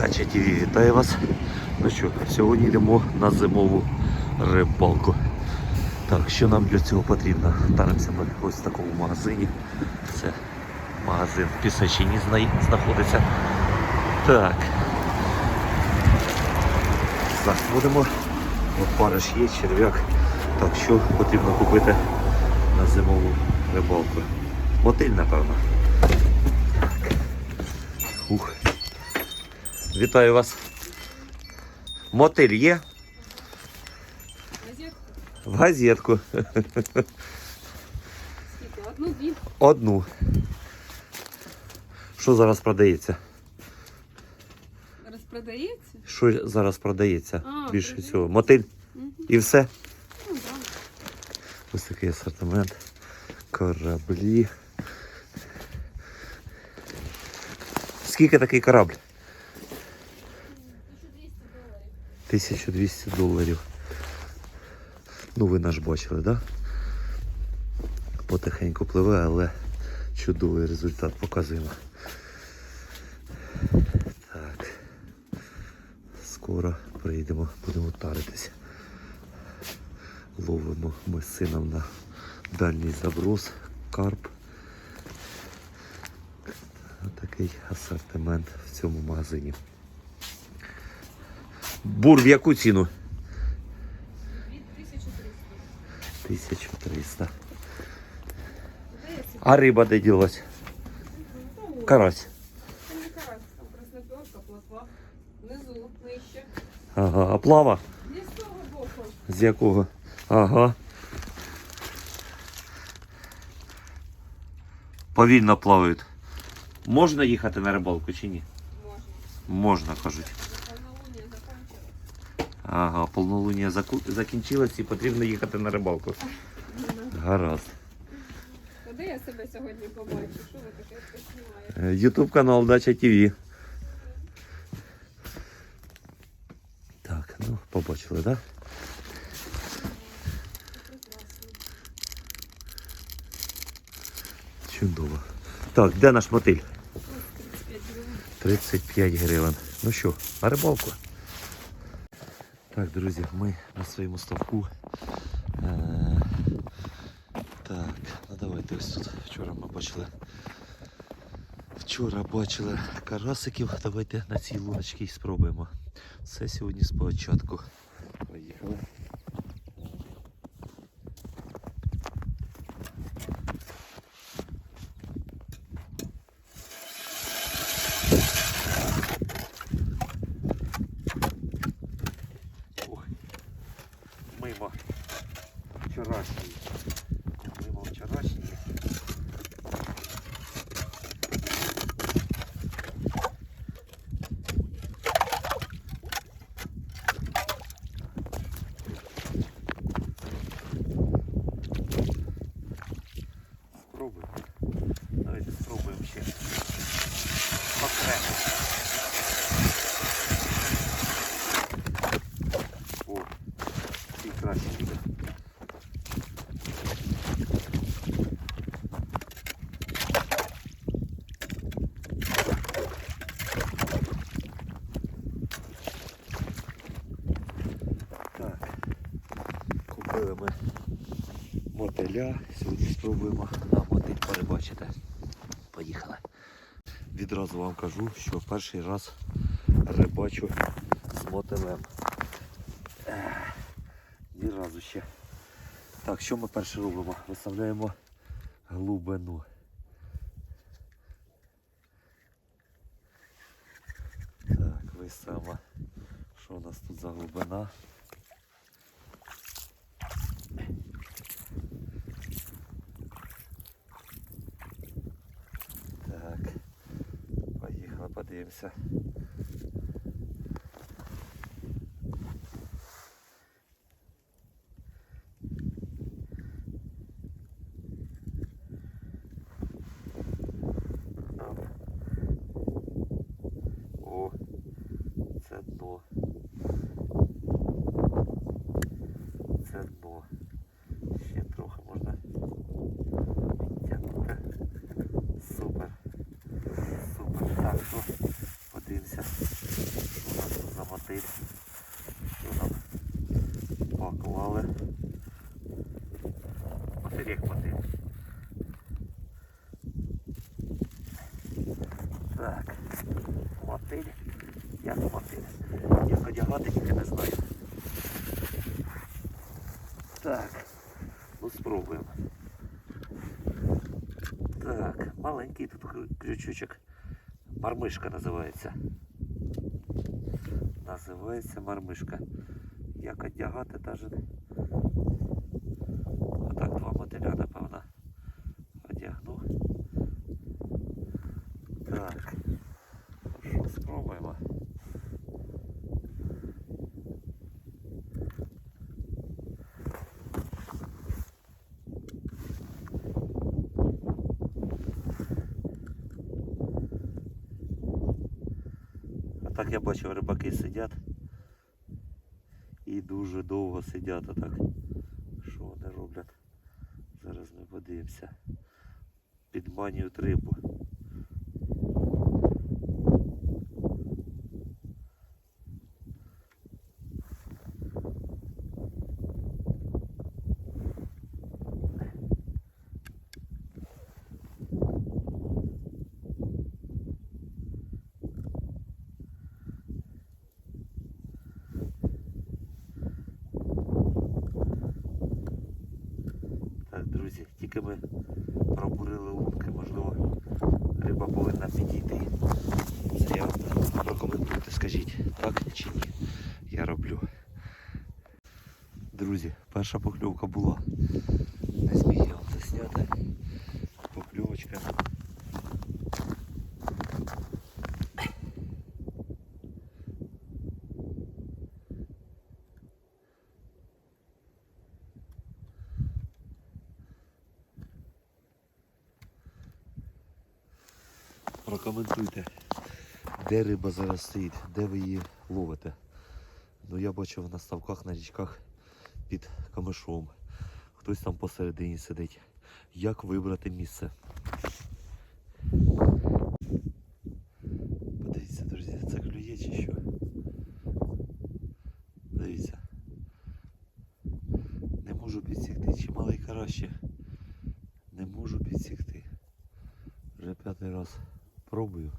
Дача ТВ вітаю вас. Ну що, сьогодні йдемо на зимову рибалку. Так, що нам для цього потрібно? Таримося ми ось в такому магазині. Це магазин в Пісачині зна- знаходиться. Так. Заходимо. Опариш є, черв'як. Так, що потрібно купити на зимову рибалку? Мотиль, напевно. Ух. Вітаю вас. Мотиль є? Розетку? В газетку. Скільки? Одну, дві. Одну. Що зараз продається? Розпродається? Що зараз продається? А, Більше продається. всього. Мотиль Угу. і все. Ну, да. Ось такий асортимент. Кораблі. Скільки такий корабль? 1200 доларів. Ну ви наш бачили? Да? Потихеньку пливе, але чудовий результат показуємо. Так. Скоро приїдемо, будемо таритися. Ловимо ми з сином на дальній заброс, карп. Такий асортимент в цьому магазині. Бур в яку ціну? Від 1300. 1300. Здається, А риба де ділась? ну, Карась. Це не карась, там красноперка, плотва. Внизу, нижче. Ага. А плава? Не з того боку. З якого? Ага. Повільно плавають. Можна їхати на рибалку чи ні? Можна. Можна, кажуть. Ага, повнолуння заку- закінчилось і потрібно їхати на рибалку. Гаразд. Куди я себе сьогодні побачу? Що ви таке знімаєте? Ютуб канал Дача ТВ. Так, ну, побачили, так? Да? Чудово. Так, де наш мотиль? 35 гривень. 35 гривень. Ну що, на рибалку? Так, друзі, ми на своєму ставку. Е, Так, ну давайте ось тут. Вчора ми бачили. Вчора бачили карасиків. Давайте на цій луночці спробуємо. Все сьогодні спочатку. Поїхали. Мимо вчорашній. Купили ми мотиля. Сьогодні спробуємо на мотиль перебачити. Поїхали. Відразу вам кажу, що перший раз рибачу з мотилем. Ні разу ще. Так, що ми перше робимо? Виставляємо глибину. Так, виставимо, що у нас тут за глибина. Так, поїхали, подивимося. сирек води. Так, мотель, як мотиль. Як одягати тільки не знаю. Так, ну спробуємо. Так, маленький тут крючочек. Мармышка называется. Називається мармишка. Як одягати навіть... так я бачив, рибаки сидять і дуже довго сидять отак. Що вони роблять? Зараз ми подивимося. Підманюють рибу. Так, друзі, тільки ми пробурили лунки, можливо, риба повинна підійти. Це я прокоментуйте, скажіть, так чи ні. Я роблю. Друзі, перша покльовка була. Не зміг я вам засняти. Покльовочка. Прокоментуйте, де риба зараз стоїть, де ви її ловите. Ну я бачив на ставках, на річках під камишом. Хтось там посередині сидить. Як вибрати місце? Подивіться, друзі, це клює чи що? Дивіться. Не можу підсікти. Чи малий караші. Не можу підсікти. Вже п'ятий раз пробую.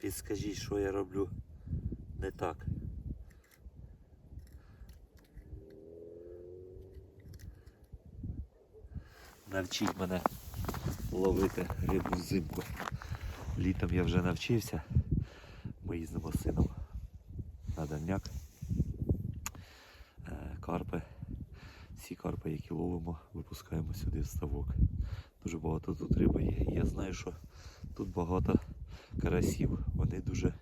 Підскажіть, що я роблю не так. Навчіть мене ловити рибу взимку. Літом я вже навчився. Ми їздимо з сином на дальняк. Е, Карпи. Всі карпи, які ловимо, випускаємо сюди в ставок. Дуже багато тут риби є. Я знаю, що тут багато карасів. Вони дуже,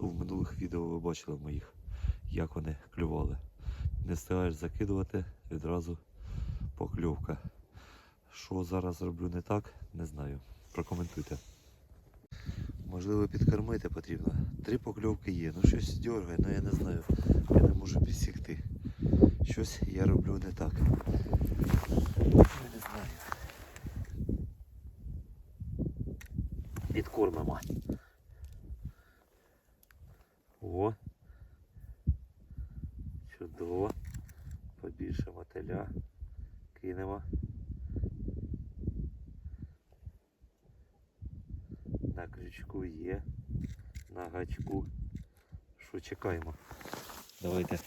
ну в минулих відео ви бачили моїх, як вони клювали. Не встигаєш закидувати, відразу покльовка. Що зараз роблю не так, не знаю. Прокоментуйте. Можливо, підкормити потрібно. Три покльовки є. Ну щось дергає, але я не знаю. Я не можу підсікти. Щось я роблю не так. Я не знаю. Підкормимо. Чудово. Побільше мотиля. Кинемо. На крючку є. На гачку. Що чекаємо? Давайте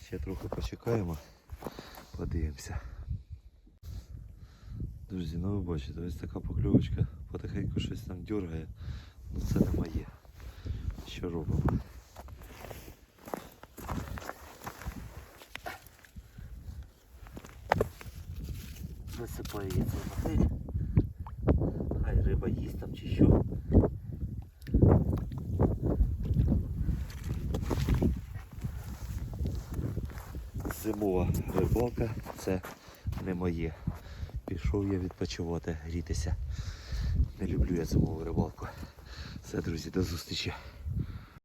ще трохи почекаємо. Подивимося. Друзі, ну ви бачите, ось така покльовочка. Потихеньку щось там дергає. Ну це не моє. Що робимо? Висипаю я цей мотиль. Хай риба їсть там чи що. Зимова рибалка це не моє. Пішов я відпочивати, грітися. Не люблю я зимову рибалку. Все, друзі, до зустрічі.